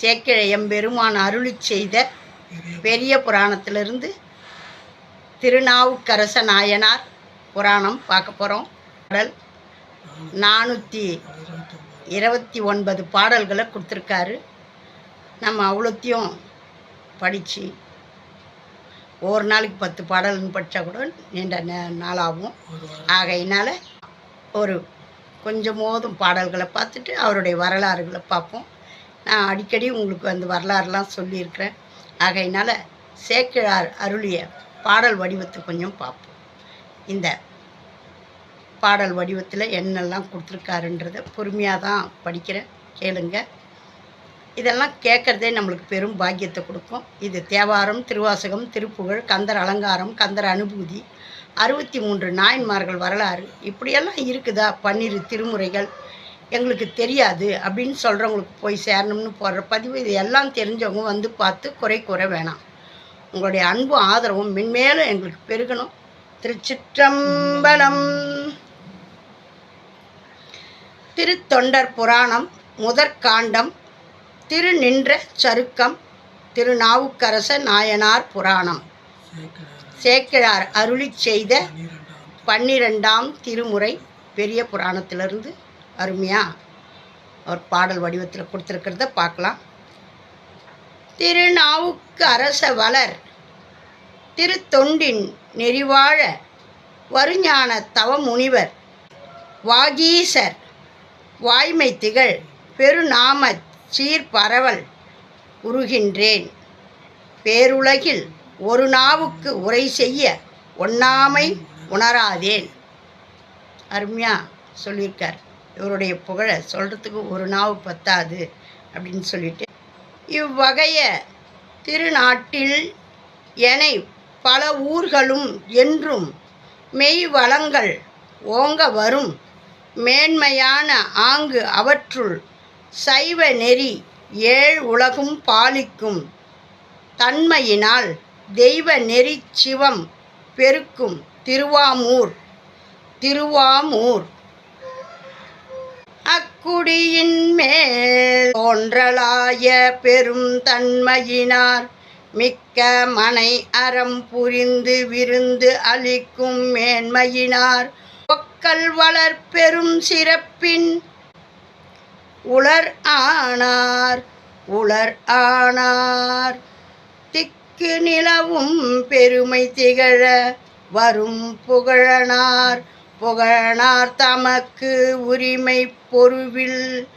சேக்கிழையம் பெருமான் அருளிச் செய்த பெரிய புராணத்திலிருந்து திருநாவுக்கரச நாயனார் புராணம் பார்க்க போகிறோம் பாடல் நானூற்றி இருபத்தி ஒன்பது பாடல்களை கொடுத்துருக்காரு. நம்ம அவ்வளோத்தையும் படித்து ஒரு நாளைக்கு பத்து பாடல்னு படித்தா கூட நீண்ட நே- நாளாகும். ஆகையினால் ஒரு கொஞ்சமோதும் பாடல்களை பார்த்துட்டு அவருடைய வரலாறுகளை பார்ப்போம். நான் அடிக்கடி உங்களுக்கு அந்த வரலாறுலாம் சொல்லியிருக்கிறேன். ஆகையினால் சேக்கிழார் அருளிய பாடல் வடிவத்தை கொஞ்சம் பார்ப்போம். இந்த பாடல் வடிவத்தில் என்னெல்லாம் கொடுத்துருக்காருன்றத பொறுமையாக தான் படிக்கிறேன். கேளுங்க. இதெல்லாம் கேட்குறதே நம்மளுக்கு பெரும் பாக்கியத்தை கொடுக்கும். இது தேவாரம் திருவாசகம் திருப்புகழ் கந்தர் அலங்காரம் கந்தர் அனுபூதி அறுபத்தி மூன்று நாயன்மார்கள் வரலாறு. இப்படியெல்லாம் இருக்குதா? பன்னிரு திருமுறைகள். எங்களுக்கு தெரியாது அப்படின்னு சொல்கிறவங்களுக்கு போய் சேரணும்னு போடுற பதிவு இது எல்லாம் தெரிஞ்சவங்க வந்து பார்த்து குறை கூற வேணாம். உங்களுடைய அன்பும் ஆதரவும் மென்மேலும் எங்களுக்கு பெருகணும். திருச்சிற்றம்பலம். திருத்தொண்டர் புராணம் முதற்காண்டம் திருநின்ற சருக்கம் திருநாவுக்கரச நாயனார் புராணம். சேக்கிழார் அருளி செய்த பன்னிரெண்டாம் திருமுறை பெரிய புராணத்திலிருந்து. அருமையாக ஒரு பாடல் வடிவத்தில் கொடுத்துருக்கிறத பார்க்கலாம். திருநாவுக்கு அரச வளர் திருத்தொண்டின் நெறிவாழ வருஞான தவமுனிவர் வாகீசர் வாய்மை திகழ் பெருநாம சீர்பரவல் உருகின்றேன். பேருலகில் ஒரு நாவுக்கு உரை செய்ய ஒண்ணாமை உணராதேன். அருமையாக சொல்லியிருக்கார். இவருடைய புகழை சொல்கிறதுக்கு ஒரு நாவு பத்தாது அப்படின்னு சொல்லிட்டு இவ்வகைய திருநாட்டில் என பல ஊர்களும் என்றும் மெய் வளங்கள் ஓங்க வரும். மேன்மையான ஆங்கு அவற்றுள் சைவ நெறி ஏழ் உலகும் பாலிக்கும். தன்மையினால் தெய்வ நெறி சிவம் பெருக்கும் திருவாமூர் திருவாமூர். குடியின் மேல் தோன்றலாய பெரும் தன்மையினார். மிக்க மனை அறம் புரிந்து விருந்து அளிக்கும் மேன்மையினார். ஒக்கல் வளர் பெரும் சிறப்பின் உளர் ஆனார் உளர் ஆனார். திக்கு நிலவும் பெருமை திகழ வரும் புகழனார். புகழனார் தமக்கு உரிமை பொருவில்.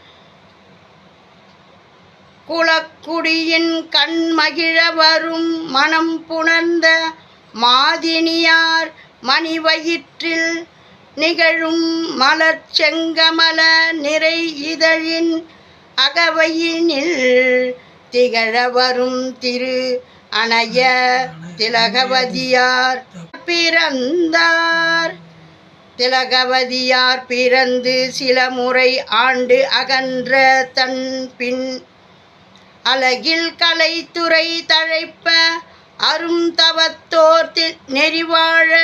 குலக்குடியின் கண் மகிழ வரும் மனம் புணர்ந்த மாதினியார் மணிவயிற்றில் நிகழும் மலர் செங்கமல நிறை இதழின் அகவையினில் திகழ வரும் திரு அணைய திலகவதியார் பிறந்தார். திலகவதியார் பிறந்து சில முறை ஆண்டு அகன்ற தன் பின் அழகில் கலைத்துறை தழைப்ப அரும் தவத்தோர் நெறிவாழ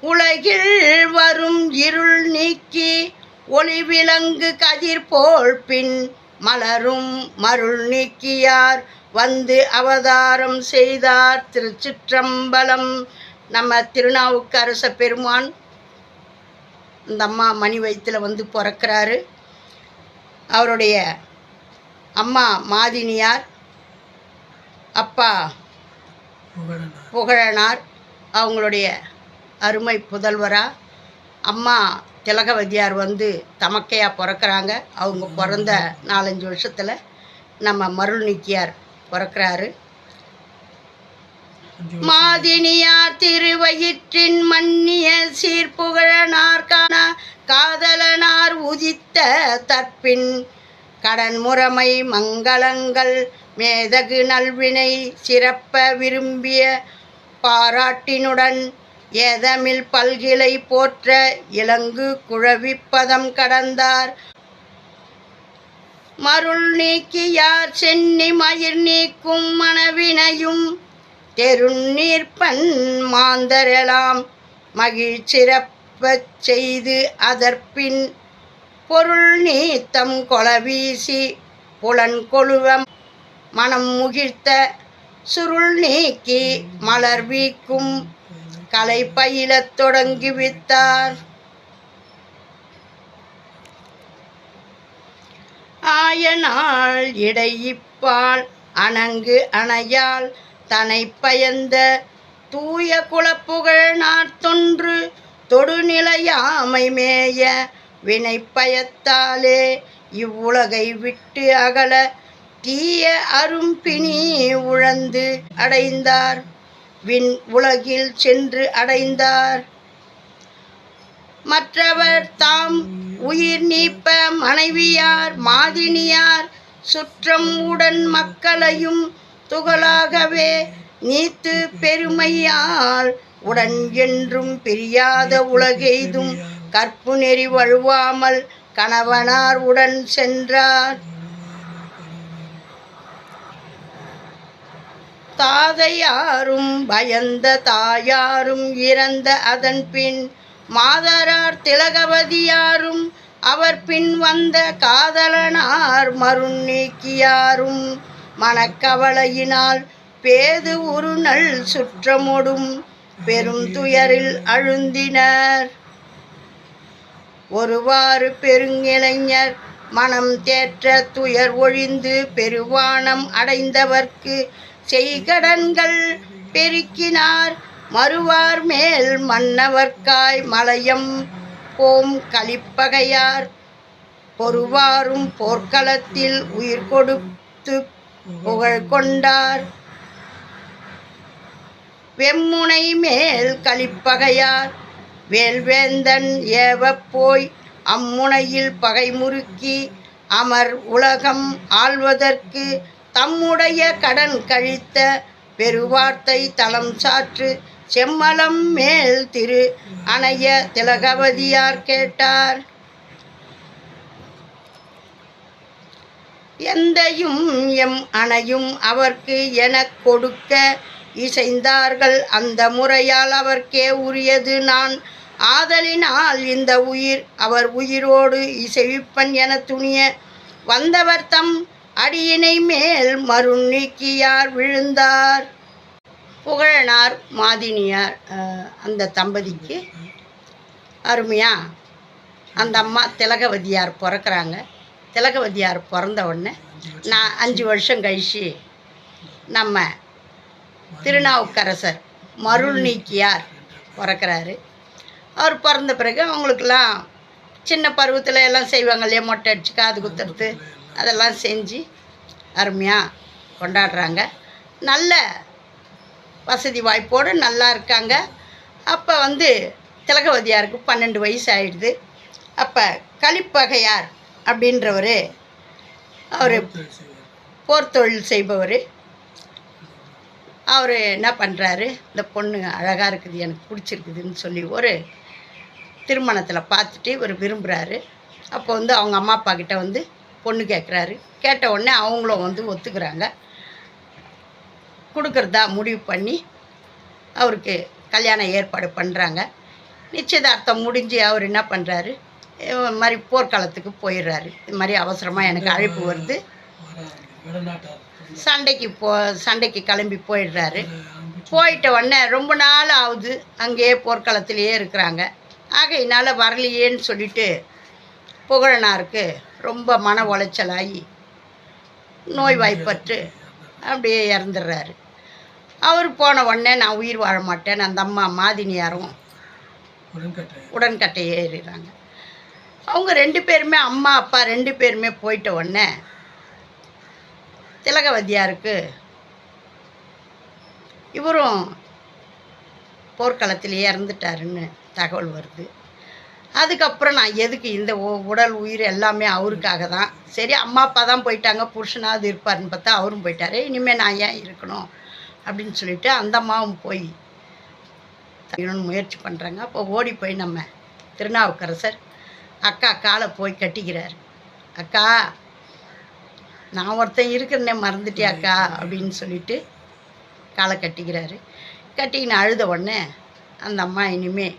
உலகில் வரும் இருள் நீக்கி ஒளிவிலங்கு கதிர் போல் பின் மலரும் மருள் நீக்கியார் வந்து அவதாரம் செய்தார் திருச்சிற்றம்பலம். நம்ம திருநாவுக்கரச பெருமான் இந்த அம்மா மணி வயிற்றில் வந்து பிறக்கிறாரு. அவருடைய அம்மா மாதினியார் அப்பா புகழனார். அவங்களுடைய அருமை புதல்வராக அம்மா திலகவதியார் வந்து தமக்கையாக பிறக்கிறாங்க. அவங்க பிறந்த நாலஞ்சு வருஷத்தில் நம்ம மருள் நீக்கியார் பிறக்கிறாரு. மாதினியார் திருவயிற்றின் மன்னிய சீர்புகழனார்கான காதலனார் உதித்த தற்பின் கடன் முறைமை மங்களங்கள் மேதகு நல்வினை சிறப்ப விரும்பிய பாராட்டினுடன் ஏதமில் பல்கிளை போற்ற இலங்கு குழவிப்பதம் கடந்தார். மருள் நீக்கியார் சென்னி மயிர் நீக்கும் மனவினையும் தெருநீர்ப்பன் மாந்தரெலாம் மகிழ்ச்சிறப்பச் செய்து அதற்பின் பொருள் நீத்தம் கொளவீசி புலன் கொழுவம் மனம் முகிழ்த்த சுருள் நீக்கி மலர் வீக்கும் கலை பயிலத் தொடங்கிவித்தார் ஆயனால் இடையிப்பால் அணங்கு அணையால் தனை பயந்த தூய குலப்புகழ் நாற்தொன்று தொடுநிலையாமை மேய வினைப்பயத்தாலே இவ்வுலகை விட்டு அகல தீய அரும்பிணி உழந்து அடைந்தார். விண் உலகில் சென்று அடைந்தார். மற்றவர் தாம் உயிர் நீப்ப மனைவியார் மாதினியார் சுற்றம் உடன் மக்களையும் துகளாகவே நீத்து பெருமையால் உடன் என்றும் பிரியாத உலகெய்தும் கற்பு நெறி வழுவாமல் கணவனார் உடன் சென்றார். தாதையாரும் பயந்த தாயாரும் இறந்த அதன் பின் மாதரார் திலகவதியாரும் அவர் பின் வந்த காதலனார் மருண் நீக்கியாரும் மனக்கவலையினால் பேது ஒரு நல் சுற்றமொடும் பெரும் துயரில் அழுந்தினர். ஒருவாறு பெருங்கிளைஞர் மனம் தேற்ற துயர் ஒழிந்து பெருவானம் அடைந்தவர்க்கு செய்கடன்கள் பெருக்கினார். மறுவார் மேல் மன்னவர்க்காய் மலையம் போம் களிப்பகையார். பொறுவாரும் போர்க்களத்தில் உயிர் கொடுத்து புகழ் கொண்டார் வெம்முனை மேல் களிப்பகையார் வேல்வேந்தன் ஏவப்போய் அம்முனையில் பகை முறுக்கி அமர் உலகம் ஆள்வதற்கு தம்முடைய கடன் கழித்த பெருவார்த்தை தளம் சாற்று செம்மலம் மேல் திரு அணைய திலகவதியார் கேட்டார். எந்தையும் எம் அணையும் அவர்க்கு எனக் கொடுக்க இசைந்தார்கள். அந்த முறையால் அவர்க்கே உரியது நான். ஆதலினால் இந்த உயிர் அவர் உயிரோடு இசைவிப்பன் என துணிய வந்தவர் தம் அடியினை மேல் மருண் நீக்கியார் விழுந்தார். புகழனார் மாதினியார் அந்த தம்பதிக்கு. அருமையா? அந்த அம்மா திலகவதியார் பிறக்கிறாங்க. திலகவதியார் பிறந்த உடனே நான் அஞ்சு வருஷம் கழிச்சு நம்ம திருநாவுக்கரசர் மருள் நீக்கியார் பிறக்கறாரு. அவர் பிறந்த பிறகு அவங்களுக்கெல்லாம் சின்ன பருவத்தில் எல்லாம் செய்வாங்க இல்லையா? மொட்டை அடிச்சு காது குத்துறது அதெல்லாம் செஞ்சு அருமையாக கொண்டாடுறாங்க. நல்ல வசதி வாய்ப்போடு நல்லா இருக்காங்க. அப்போ வந்து திலகவதியாருக்கு பன்னெண்டு வயசு ஆயிடுது. அப்போ கலிப்பகையார் அப்படின்றவர். அவர் போர் தொழில் செய்பவர். அவர் என்ன பண்ணுறாரு இந்த பொண்ணு அழகாக இருக்குது எனக்கு பிடிச்சிருக்குதுன்னு சொல்லி ஒரு திருமணத்தில் பார்த்துட்டு இவர் விரும்புகிறாரு அப்போ வந்து அவங்க அம்மா அப்பா கிட்ட வந்து பொண்ணு கேட்குறாரு கேட்ட உடனே அவங்களும் வந்து ஒத்துக்கிறாங்க. கொடுக்கறதா முடிவு பண்ணி அவருக்கு கல்யாணம் ஏற்பாடு பண்ணுறாங்க நிச்சயதார்த்தம் முடிஞ்சு அவர் என்ன பண்ணுறாரு இது மாதிரி போர்க்காலத்துக்கு போயிடுறாரு. இது மாதிரி அவசரமாக எனக்கு அழைப்பு வருது. சண்டைக்கு போ சண்டைக்கு கிளம்பி போயிடுறாரு. போயிட்ட உடனே ரொம்ப நாள் ஆகுது. அங்கேயே போர்க்களத்திலேயே இருக்கிறாங்க. ஆகையினால வரலையேன்னு சொல்லிட்டு புகழனாருக்கு ரொம்ப மன உளைச்சலாகி நோய் வாய்ப்பற்று அப்படியே இறந்துடுறாரு. அவர் போன உடனே நான் உயிர் வாழ மாட்டேன் அந்த அம்மா மாதினியாரும் உடன்கட்டை ஏறிடுறாங்க. அவங்க ரெண்டு பேருமே அம்மா அப்பா ரெண்டு பேருமே போயிட்ட உடனே திலகவதியாருக்கு இவரும் போர்க்களத்திலேயே இறந்துட்டாருன்னு தகவல் வருது. அதுக்கப்புறம் நான் எதுக்கு இந்த உடல் உயிர் எல்லாமே அவருக்காக தான்? சரி அம்மா அப்பா தான் போயிட்டாங்க புருஷனாவது இருப்பாருன்னு பார்த்தா அவரும் போயிட்டாரு. இனிமேல் நான் ஏன் இருக்கணும்? அப்படின்னு சொல்லிட்டு அந்த அம்மாவும் போய் முயற்சி பண்ணுறாங்க அப்போ ஓடி போய் நம்ம திருநாவுக்கரசர் அக்கா காலை போய் கட்டிக்கிறார். அக்கா நான் ஒருத்தன் இருக்கிறனே மறந்துட்டியா அக்கா? அப்படின்னு சொல்லிட்டு காலை கட்டிக்கிறாரு. கட்டிக்கின்னு அழுத உடனே அந்த அம்மா இனிமே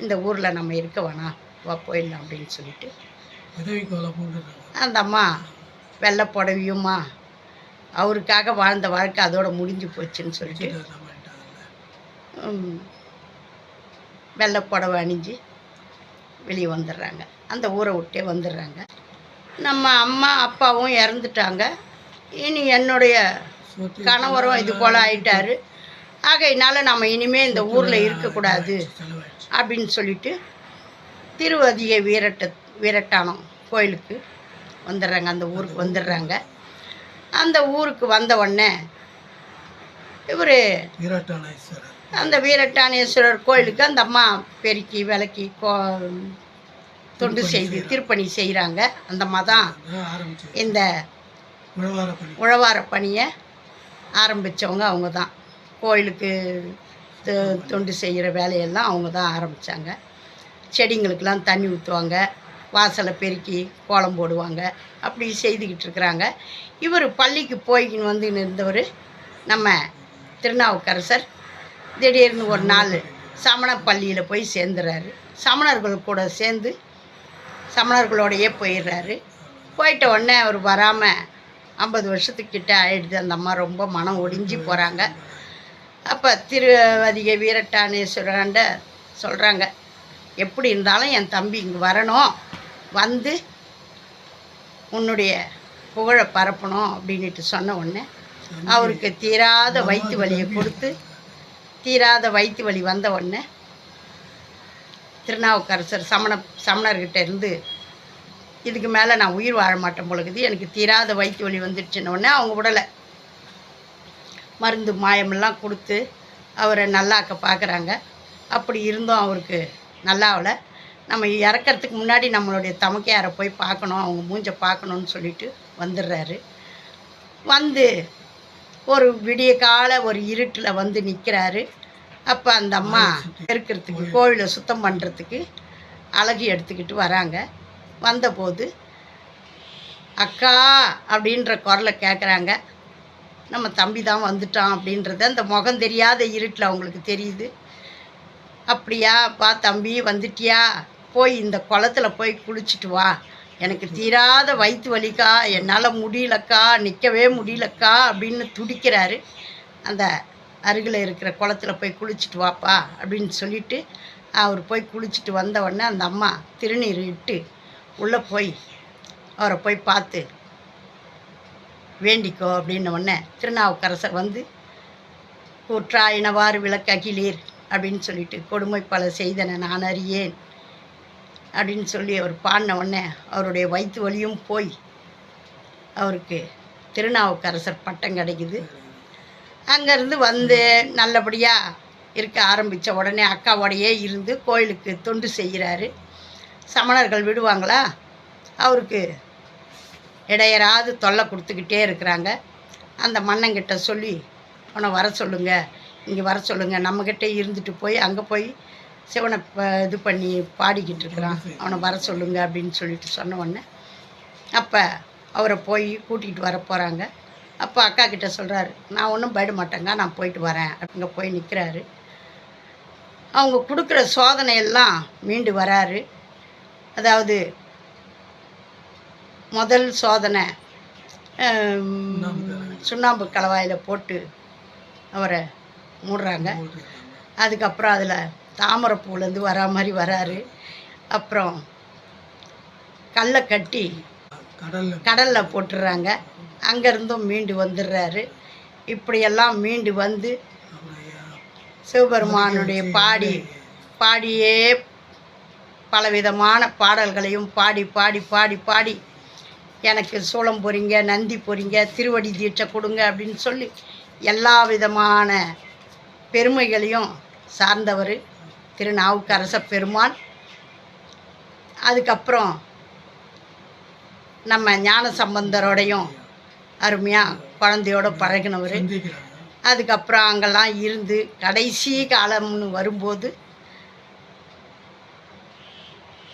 இந்த ஊரில் நம்ம இருக்க வேணாம். வா போயிடலாம் அப்படின்னு சொல்லிட்டு அந்த அம்மா வெள்ளை புடவையுமா அவருக்காக வாழ்ந்த வாழ்க்கை அதோட முடிஞ்சு போச்சுன்னு சொல்லிட்டு வெள்ளை புடவை அணிஞ்சு வெளியே வந்துடுறாங்க. அந்த ஊரை விட்டே வந்துடுறாங்க. நம்ம அம்மா அப்பாவும் இறந்துட்டாங்க. இனி என்னுடைய கணவரும் இது போல் ஆயிட்டாரு. ஆகையினால நம்ம இனிமேல் இந்த ஊரில் இருக்கக்கூடாது அப்படின்னு சொல்லிட்டு திருவதிய வீரட்ட வீரட்டானம் கோயிலுக்கு வந்துடுறாங்க. அந்த ஊருக்கு வந்துடுறாங்க. அந்த ஊருக்கு வந்த உடனே இவர் அந்த வீரட்டானேஸ்வரர் கோயிலுக்கு அந்த அம்மா பெருக்கி விளக்கி கோ தொண்டு செய்து திருப்பணி செய்கிறாங்க அந்த அம்மா தான் இந்த உழவார பணி. உழவார பணியை ஆரம்பித்தவங்க அவங்க தான். கோயிலுக்கு தொண்டு செய்கிற வேலையெல்லாம் அவங்க தான் ஆரம்பித்தாங்க செடிங்களுக்கெல்லாம் தண்ணி ஊற்றுவாங்க வாசலை பெருக்கி கோலம் போடுவாங்க. அப்படி செய்துக்கிட்டு இருக்கிறாங்க. இவர் பள்ளிக்கு போய்க்கின்னு வந்து இருந்தவர் நம்ம திருநாவுக்கரசர் திடீர்னு ஒரு நாள் சமண பள்ளியில் போய் சேர்ந்துறாரு. சமணர்கள் கூட சேர்ந்து சமணர்களோடையே போயிடுறாரு. போயிட்ட உடனே அவர் வராமல் ஐம்பது வருஷத்துக்கிட்ட ஆயிடுது. அந்த அம்மா ரொம்ப மனம் ஒடிஞ்சு போகிறாங்க அப்போ திருவதிகை வீரட்டானேஸ்வரன்ட சொல்கிறாங்க எப்படி இருந்தாலும் என் தம்பி இங்கே வரணும். வந்து உன்னுடைய புகழை பரப்பணும். அப்படின்ட்டு சொன்ன உடனே அவருக்கு தீராத வயிற்று வலியை கொடுத்து தீராத வயிற்று வலி வந்த உடனே திருநாவுக்கரசர் சமண சமணர்கிட்ட இருந்து இதுக்கு மேலே நான் உயிர் வாழ மாட்டேன் பொழுது எனக்கு தீராத வயிற்று வலி வந்துடுச்சுன்னொடனே அவங்க விடலை மருந்து மாயமெல்லாம் கொடுத்து அவரை நல்லாக்க பார்க்குறாங்க. அப்படி இருந்தும் அவருக்கு நல்லாவல. நம்ம இறக்கறதுக்கு முன்னாடி நம்மளுடைய தமக்கையாரை போய் பார்க்கணும் அவங்க மூஞ்ச பார்க்கணுன்னு சொல்லிட்டு வந்துடுறாரு. வந்து ஒரு விடிய கால ஒரு இருட்டில் வந்து நிற்கிறாரு அப்போ அந்த அம்மா பெருக்கிறதுக்கு கோவிலை சுத்தம் பண்ணுறதுக்கு அழகு எடுத்துக்கிட்டு வராங்க. வந்தபோது அக்கா அப்படின்ற குரலை கேட்குறாங்க நம்ம தம்பி தான் வந்துட்டான் அப்படின்றது அந்த முகம் தெரியாத இருட்டில் அவங்களுக்கு தெரியுது. அப்படியா பா தம்பி வந்துட்டியா? போய் இந்த குளத்துல போய் குளிச்சுட்டு வா. எனக்கு தீராத வயிற்று வலிக்கா என்னால் முடியலக்கா நிற்கவே முடியலக்கா அப்படின்னு துடிக்கிறாரு. அந்த அருகில் இருக்கிற குளத்துல போய் குளிச்சுட்டு வாப்பா அப்படின்னு சொல்லிட்டு அவர் போய் குளிச்சுட்டு வந்த உடனே அந்த அம்மா திருநீர் இட்டு உள்ளே போய் அவரை போய் பார்த்து வேண்டிக்கோ அப்படின்ன உடனே திருநாவுக்கரசர் வந்து கூற்றாயினவாறு விளக்கு அகிலீர் அப்படின்னு சொல்லிட்டு கொடுமை பல செய்தன நான் அறியேன். அப்படின்னு சொல்லி அவர் பாடின உடனே அவருடைய வயிற்று வலியும் போய் அவருக்கு திருநாவுக்கரசர் பட்டம் கிடைக்குது. அங்கேருந்து வந்து நல்லபடியாக இருக்க ஆரம்பித்த உடனே அக்காவோடையே இருந்து கோயிலுக்கு தொண்டு செய்கிறாரு. சமணர்கள் விடுவாங்களா? அவருக்கு இடையராது தொல்லை கொடுத்துக்கிட்டே இருக்கிறாங்க. அந்த மன்னங்கிட்ட சொல்லி உன்னை வர சொல்லுங்கள் இங்கே வர சொல்லுங்கள் நம்மக்கிட்ட இருந்துட்டு போய் அங்கே போய் சிவனை இது பண்ணி பாடிக்கிட்டு இருக்கிறான். அவனை வர சொல்லுங்க அப்படின்னு சொல்லிட்டு சொன்ன உடனே அப்போ அவரை போய் கூட்டிகிட்டு வர போகிறாங்க அப்போ அக்கா கிட்ட சொல்கிறாரு நான் ஒன்றும் பயப்பட மாட்டேங்க நான் போயிட்டு வரேன். அங்கே போய் நிற்கிறாரு அவங்க கொடுக்குற சோதனை எல்லாம் மீண்டு வராரு. அதாவது முதல் சோதனை சுண்ணாம்பு கலவாயில் போட்டு அவரை மூடுறாங்க. அதுக்கப்புறம் அதில் தாமரைப்பூலேருந்து வரா மாதிரி வராரு. அப்புறம் கல்லை கட்டி கடல்ல. கடலில் போட்டுடுறாங்க அங்கேருந்தும் மீண்டு வந்துடுறாரு. இப்படியெல்லாம் மீண்டு வந்து சிவபெருமானுடைய பாடி பாடியே பலவிதமான பாடல்களையும் பாடி பாடி பாடி பாடி. எனக்கு சூளம் பொறிங்க நந்தி பொறிங்க திருவடி தீட்சை கொடுங்க அப்படின்னு சொல்லி எல்லா விதமான பெருமைகளையும் சார்ந்தவர். திருநாவுக்கரச பெருமான். அதுக்கப்புறம் நம்ம ஞான சம்பந்தரோடையும் அருமையாக குழந்தையோட பழகினவர். அதுக்கப்புறம் அங்கெல்லாம் இருந்து கடைசி காலம்னு வரும்போது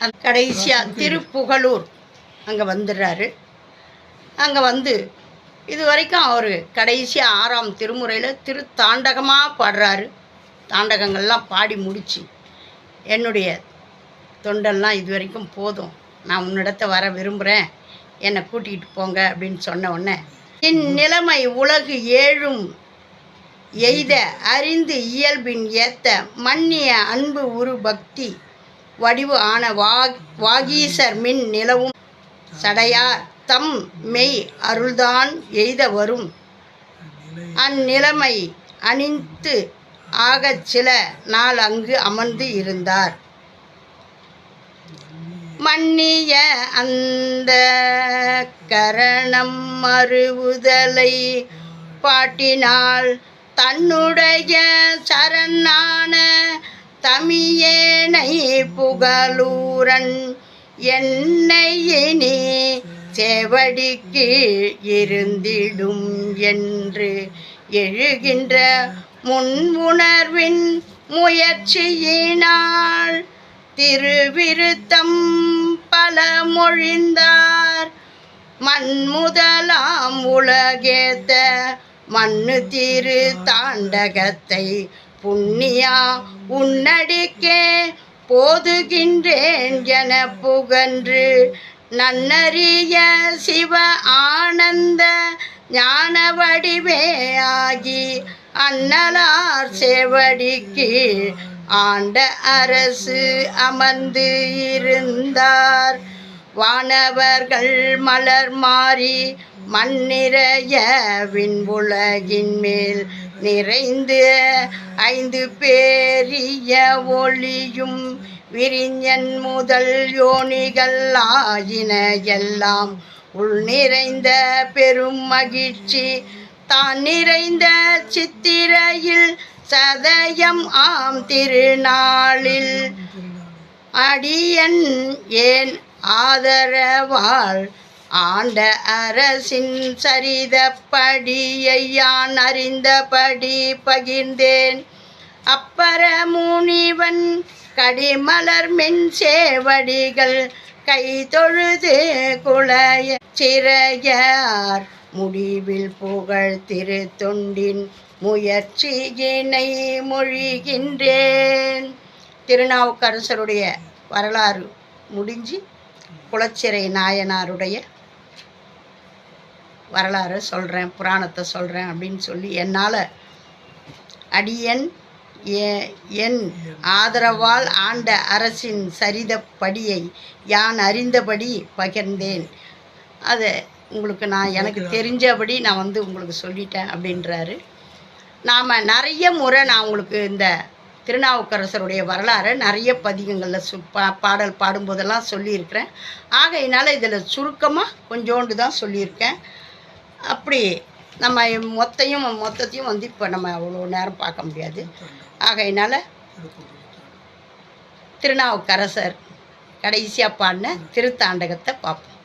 அந்த கடைசியாக திருப்புகலூர் அங்கே வந்துடுறாரு அங்கே வந்து இது வரைக்கும் அவர் கடைசியாக ஆறாம் திருமுறையில் திரு தாண்டகமாக பாடுறாரு. தாண்டகங்கள்லாம் பாடி முடிச்சு என்னுடைய தொண்டெல்லாம் இது வரைக்கும் போதும். நான் உன்னிடத்த வர விரும்புகிறேன் என்னை கூட்டிகிட்டு போங்க அப்படின்னு சொன்ன உடனே இந்நிலைமை உலகு ஏழும் எய்த அறிந்து இயல்பின் ஏத்த மன்னிய அன்பு உரு பக்தி வடிவு ஆன வாக் வாகீசர் மின் நிலவும் சடையார் தம் மெய் அருள்தான் எய்த வரும் அந்நிலைமை அணிந்து ஆகச் சில நாள் அங்கு அமர்ந்து இருந்தார். மன்னிய அந்த கரணம் மறுவுதலை பாட்டினால் தன்னுடைய சரணான தமியேனை புகழூரன் என்னை இனி செவடிக்கு இருந்திடும் என்று எழுகின்ற முன்வுணர்வின் முயற்சியினால் திருவிருத்தம் பல மொழிந்தார். மண் முதலாம் உலகேத்த மண்ணு திரு தாண்டகத்தை புண்ணியா உன்னடிக்கே போதுகின்றேன் என புகன்று நன்னறிய சிவ ஆனந்த ஞான வடிவே ஆகி அண்ணலார் செவடிக்கு ஆண்ட அரசு அமர்ந்து இருந்தார். வானவர்கள் மலர் மாறி மண்ணிறைய விண்புலகின் மேல் நிறைந்து ஐந்து பேரிய ஒளியும் விரிஞன் முதல் யோனிகள் ஆயின எல்லாம் உள் நிறைந்த பெரும் மகிழ்ச்சி தான் நிறைந்த சித்திரையில் சதயம் ஆம் திருநாளில். அடியன் ஏன் ஆதரவாள்? ஆண்ட அரசின் சரிதப்படியை யான் அறிந்தபடி பகிர்ந்தேன். அப்பர முனிவன் கடிமலர் மின் சேவடிகள் கை தொழுது குளைய சிறையார். முடிவில் புகழ் திரு தொண்டின் முயற்சியினை மொழிகின்றேன். திருநாவுக்கரசருடைய வரலாறு முடிஞ்சு குளச்சிறை நாயனாருடைய வரலாறு சொல்கிறேன் புராணத்தை சொல்கிறேன் அப்படின்னு சொல்லி என்னால் அடியன் என் ஆதரவால் ஆண்ட அரசின் சரிதப்படியை யான் அறிந்தபடி பகிர்ந்தேன். அதை உங்களுக்கு நான் எனக்கு தெரிஞ்சபடி நான் வந்து உங்களுக்கு சொல்லிட்டேன் அப்படின்றாரு. நாம் நிறைய முறை நான் உங்களுக்கு இந்த திருநாவுக்கரசருடைய வரலாறை நிறைய பதிகங்களில் சு பா பாடல் பாடும்போதெல்லாம் சொல்லியிருக்கிறேன். ஆகையினால இதில் சுருக்கமாக கொஞ்சோண்டு தான் சொல்லியிருக்கேன். அப்படி நம்ம மொத்தையும் மொத்தத்தையும் வந்து இப்போ நம்ம அவ்வளோ நேரம் பார்க்க முடியாது. ஆகையினால திருநாவுக்கரசர் கடைசியாக பாடின திருத்தாண்டகத்தை பார்ப்போம்.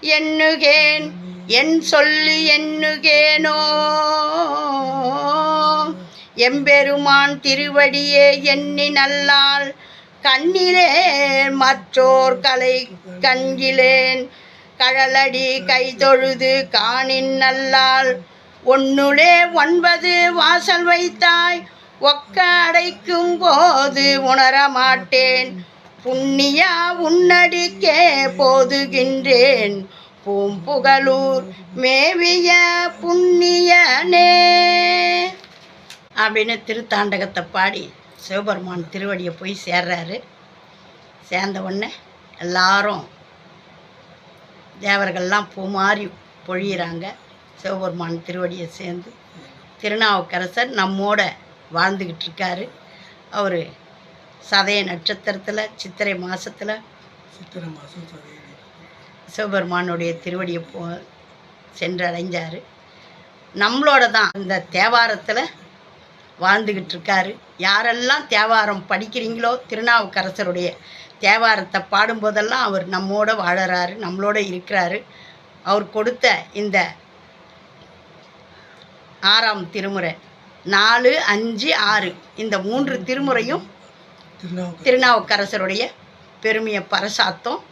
எண்ணுகேன் என் சொல்லி எண்ணுகேனோ? எம்பெருமான் திருவடியே எண்ணி நல்லால் கண்ணிலே மற்றோர் கலை கண்கிலேன் கழலடி கைதொழுது காணின் நல்லால் ஒன்னுளே ஒன்பது வாசல் வைத்தாய் ஒக்க அடைக்கும் போது உணரமாட்டேன். புண்ணியா உன்னடிக்கே போதுகின்றேன். பூம்புகலூர் மேவிய புண்ணியனே. அப்படின்னு திருத்தாண்டகத்தை பாடி சிவபெருமான் திருவடியை போய் சேர்றாரு. சேர்ந்த உடனே எல்லாரும் தேவர்கள்லாம் பூமாரி பொழியிறாங்க. சிவபெருமான் திருவடியை சேர்ந்து திருநாவுக்கரசர் நம்மோட வாழ்ந்துக்கிட்டு இருக்காரு. அவர் சதய நட்சத்திரத்தில் சித்திரை மாதத்தில் சித்திரை மாதம் சிவபெருமானுடைய திருவடியை போ சென்றடைஞ்சார். நம்மளோட தான் இந்த தேவாரத்தில் வாழ்ந்துக்கிட்டு இருக்காரு யாரெல்லாம் தேவாரம் படிக்கிறீங்களோ திருநாவுக்கரசருடைய தேவாரத்தை பாடும்போதெல்லாம் அவர் நம்மோட வாழறாரு நம்மளோட இருக்கிறாரு. அவர் கொடுத்த இந்த ஆறாம் திருமுறை நாலு அஞ்சு ஆறு இந்த மூன்று திருமுறையும் திருநாவுக்கரசருடைய பெருமையை பறைசாத்தோம்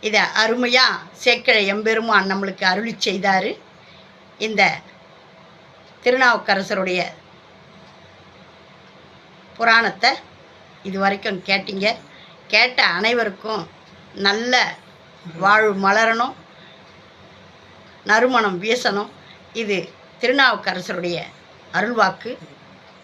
இதை அருமையாக சேக்கிழ எம்பெருமான் நம்மளுக்கு அருளி செய்தார். இந்த திருநாவுக்கரசருடைய புராணத்தை இது வரைக்கும் கேட்டீங்க. கேட்ட அனைவருக்கும் நல்ல வாழ்வு மலரணும். நறுமணம் வீசணும். இது திருநாவுக்கரசருடைய அருள்வாக்கு.